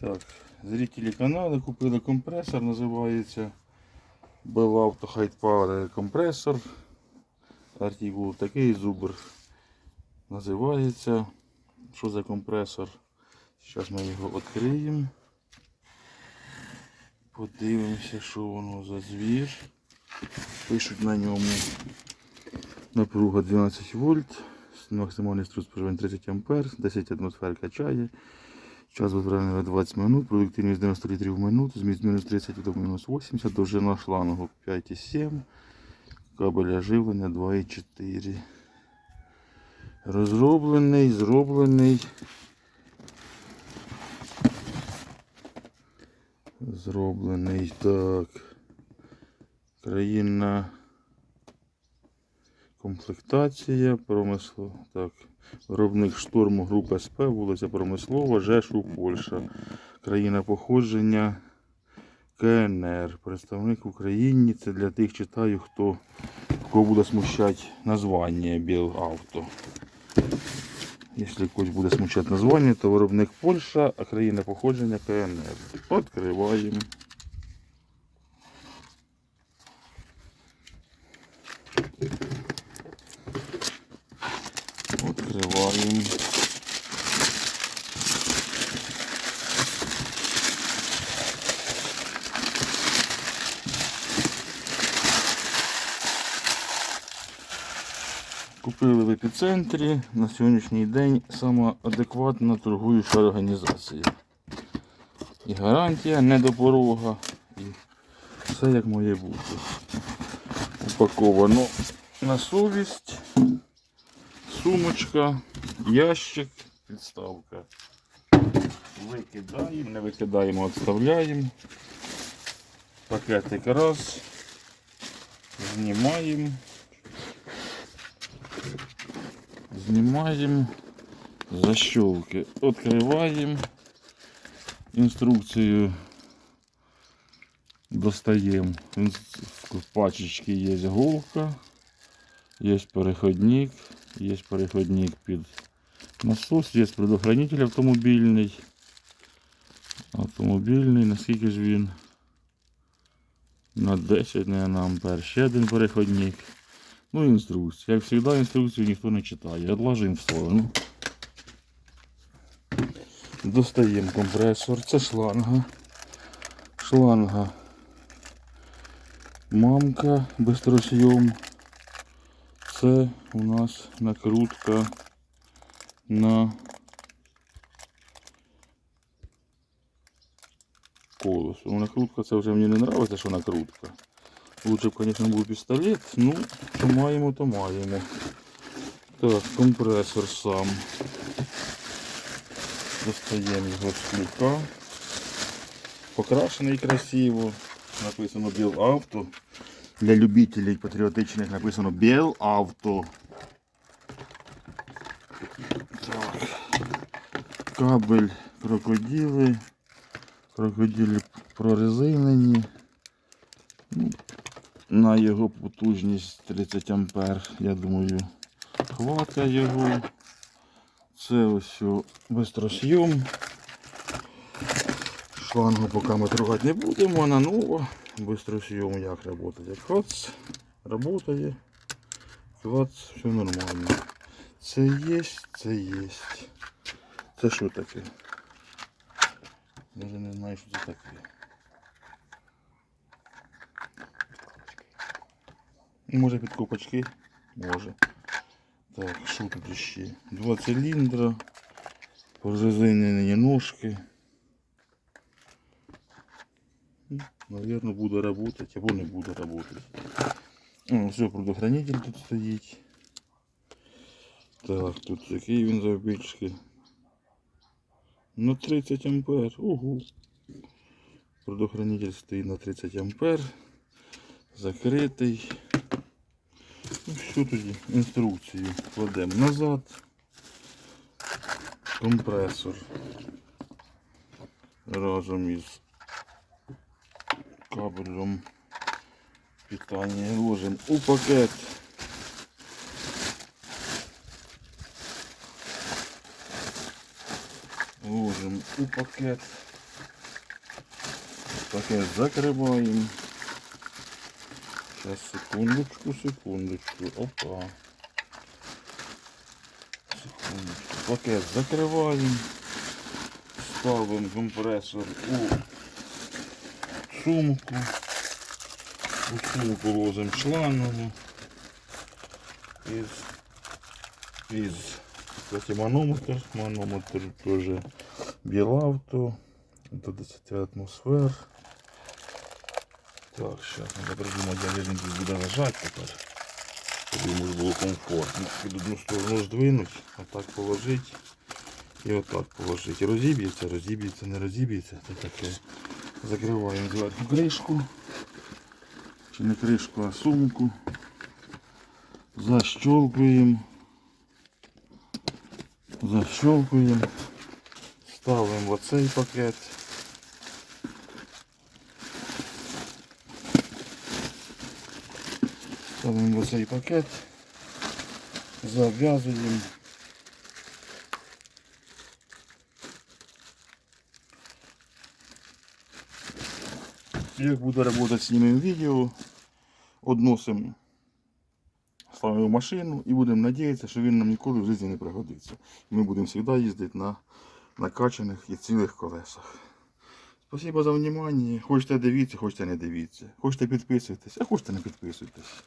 Так, зрителі каналу купили компресор, називається High Power компресор. Артикул такий зубр називається. Що за компресор? Зараз ми його відкриємо. Подивимося, що воно за звір. Пишуть на ньому напруга 12 вольт, максимальний струс споживання 30 ампер, 10 атмосфер качає. Час витрачення 20 минут, продуктивність 90 літрів в минуту, зміст мінус 30 до мінус 80, довжина шлангу 5,7, кабеля живлення 2,4. Розроблений, зроблений. Зроблений так. Країна. Комплектація, промисло. Так. Виробник штурму група СП, вулиця Промислова, Жешу, Польща. Країна походження КНР. Представник в Україні. Це для тих читаю, хто кого буде смущати названня Білавто. Якщо когось буде смущати названня, то виробник Польща, а країна походження КНР. Відкриваємо. Відкриваємо. Купили в епіцентрі на сьогоднішній день сама адекватна торгуюча організація. І гарантія не до порога. І все як має бути. Упаковано на совість, сумочка, ящик, підставка. Викидаємо, не викидаємо, відставляємо. Пакетик раз. Знімаємо. Знімаємо защолки, відкриваємо, інструкцію достаємо. В пачечці є голка, є переходник, є переходник під насос, є предохранитель автомобільний. Автомобільний, наскільки ж він? На 10 не ампер. Ще один переходник. Ну, інструкція. Як завжди, інструкцію ніхто не читає. Відложимо в сторону. Достаємо компресор. Це шланга. Шланга. Мамка бистросйом. Це у нас накрутка на колесо. Ну, накрутка це вже мені не подобається, що накрутка. Лучше б, звісно, був пістолет, ну, що маємо, то маємо. Так, компресор сам. Достаємо його з клюка. Покрашений красиво. Написано Біл Авто. Для любителів патріотичних написано Біл Авто. Так. Кабель крокодили. Крокодили прорезинені. Ну, на його потужність 30 ампер, я думаю, хватає його. Це ось бистросйом. Шлангу поки ми трогати не будемо, вона нова. Бистросйом як працює? Як хац, працює. Клац, все нормально. Це є, це є. Це що таке? Даже не знаю, що це таке. Може під копачки? Може. Так, що тут ще? Два циліндра, прорезинені ножки. Наверное, буде работать або не буде работать. О, все, предохранитель тут стоїть. Так, тут який він завбільшки. На 30 ампер. Ого. Предохранитель стоїть на 30 ампер. Закритий. Ну, що тоді? Інструкцію кладемо назад. Компресор. Разом із кабелем питання ложимо у пакет. Ложимо у пакет. Пакет закриваємо. Сейчас, секундочку, секундочку. Опа. Секундочку. Пакет закриваємо. Ставимо компресор у сумку. У сумку ложимо шлангу. Із, із кстати, манометр. Манометр теж Білавто. До 10 атмосфер. Так, сейчас надо придумать, де він тут буде лежати тепер. Щоб йому було комфортно. Під одну сторону здвинуть, отак положити. І отак положити. Розіб'ється, розіб'ється, не розіб'ється. Це таке. Закриваємо зверху кришку. Чи не кришку, а сумку. Защелкуємо. Защелкуємо. Ставимо в оцей пакет. Ставимо в оцей пакет. Зав'язуємо. Як буде працювати, знімемо відео, односимо, ставимо в машину і будемо надіятися, що він нам ніколи в житті не пригодиться. Ми будемо завжди їздити на накачаних і цілих колесах. Спасибо за внимание. Хочете дивіться, хочете не дивіться. Хочете підписуйтесь, а хочете не підписуйтесь.